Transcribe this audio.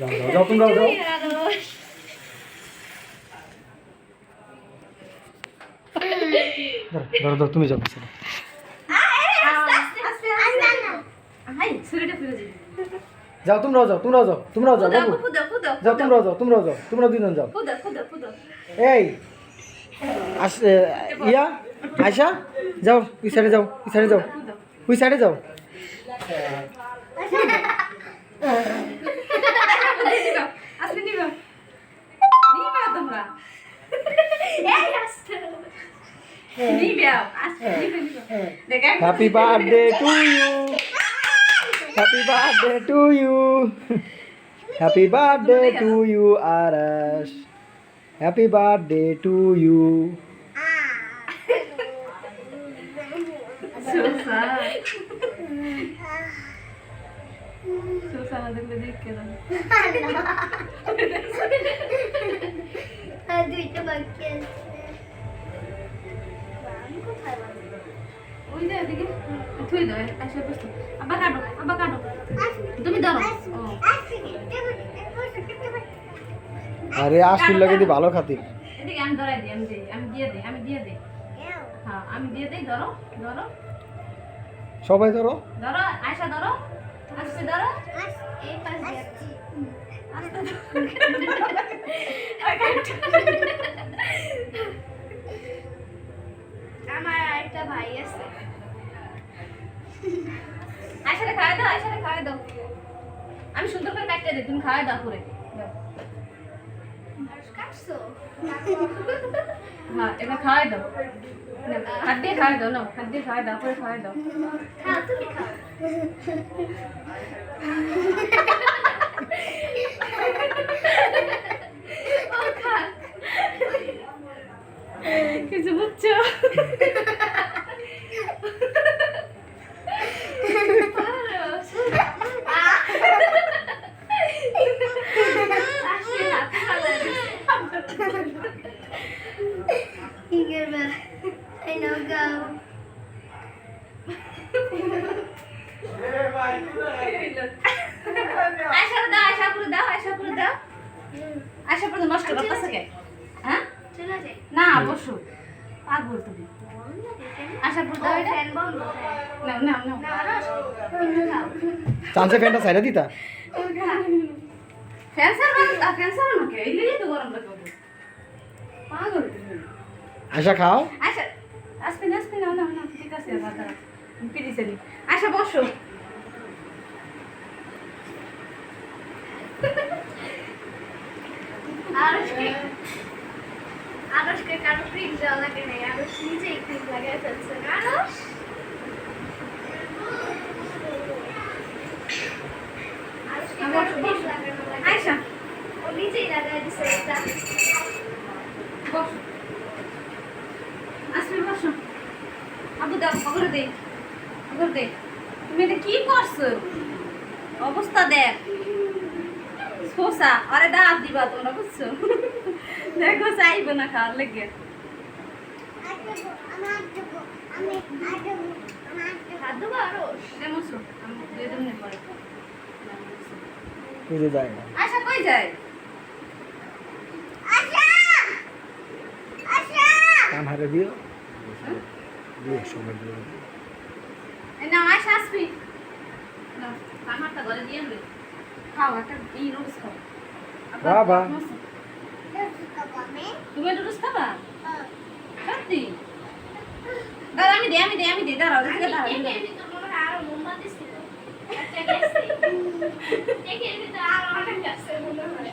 যাও যাও যাও তোমরাও যাও। ধরো, ধরো তুমি যাও পিছনে। যাও তোমরাও যাও তোমরাও যাও তোমরাও যাও বাবু। যাও তোমরাও যাও তোমরাও যাও তোমরা দুজন যাও। এই আস ইয়া আয়সা যাও ওই সাইডে যাও ওই সাইডে যাও ওই সাইডে যাও। Happy birthday to you. Happy birthday to you. Happy birthday to you, Arash. Happy birthday to you. So sad. Ah. দুইটা বাকি আছে? তুমি ধরো ও আরে আসল লাগে দি ভালো খাতির। এদিকে আমি ধরাই দিই আমি দিই আমি দিয়ে দিই আমি দিয়ে দিই। হ্যাঁ আমি দিয়ে দিই ধরো ধরো। সবাই ধরো। ধরো আয়সা ধরো। এই পাশে। আমার আরেকটা ভাই আছে। আয়সারে খাওয়া দাও আয়সারে খাওয়াই দাও। আমি সুন্দর করে কাটতে দিই তুমি খাওয়া দাও করে হ্যাঁ এবার খাওয়াই দাও। হাত দিয়ে খাওয়াই দাও নাও হাত দিয়ে খাওয়াই দাও দাও। খা কিছু বুঝছ আসলে হাত ভালো কি করবে এই নাও গাও দাও আয়সা করে দাও আয়সা করে দাও। আয়সা করে নষ্ট করতেছে কে? হ্যাঁ? না বসো। পাগল তুমি। আশা করে দাও ফ্যান বন্ধ। নাও নাও নাও। চান্সে ফ্যানটা সাইডে দিতা? ক্যান্সার ক্যান্সার নাকি এই তো গরম লাগে পাগল তুমি। আশা খাও। আচ্ছা আসবে না আসবে না না না ঠিক আছে আচ্ছা বসো। আরশকে আরশকে কারও ক্রিম দেওয়া লাগে নাই আরশ নিজেই ক্রিম লাগাই ফেলছে আরশ! আয়সা ও নিজেই লাগাই দিছে এটা। বসো। আসবে বসো। আবু দাও অগর দে অগর দে। তুমি এটা কি করছ? অবস্থা দেখ। শোষা আরে দাঁত দিবা তোমরা বুঝছ? দেখো চাইবে না খাওয়ার লেগে। আশা কই যায়? কান হারে দিও। দিয়ে সময় দিও। না আয়সা আসবি না কামারটা ঘরে দিয়ে খাও একটা এই রোজ খাও। বাবা। তুমি রোজ খাবা? সত্যি? দাদা আমি দে আমি দে আমি দে দাঁড়াও দেখে দাঁড়াও একে এমনি তো মনে হয় আরও মোমবাতি ছিল একটা গেছে একে এমনি তো আরও অনেক আছে মনে হয়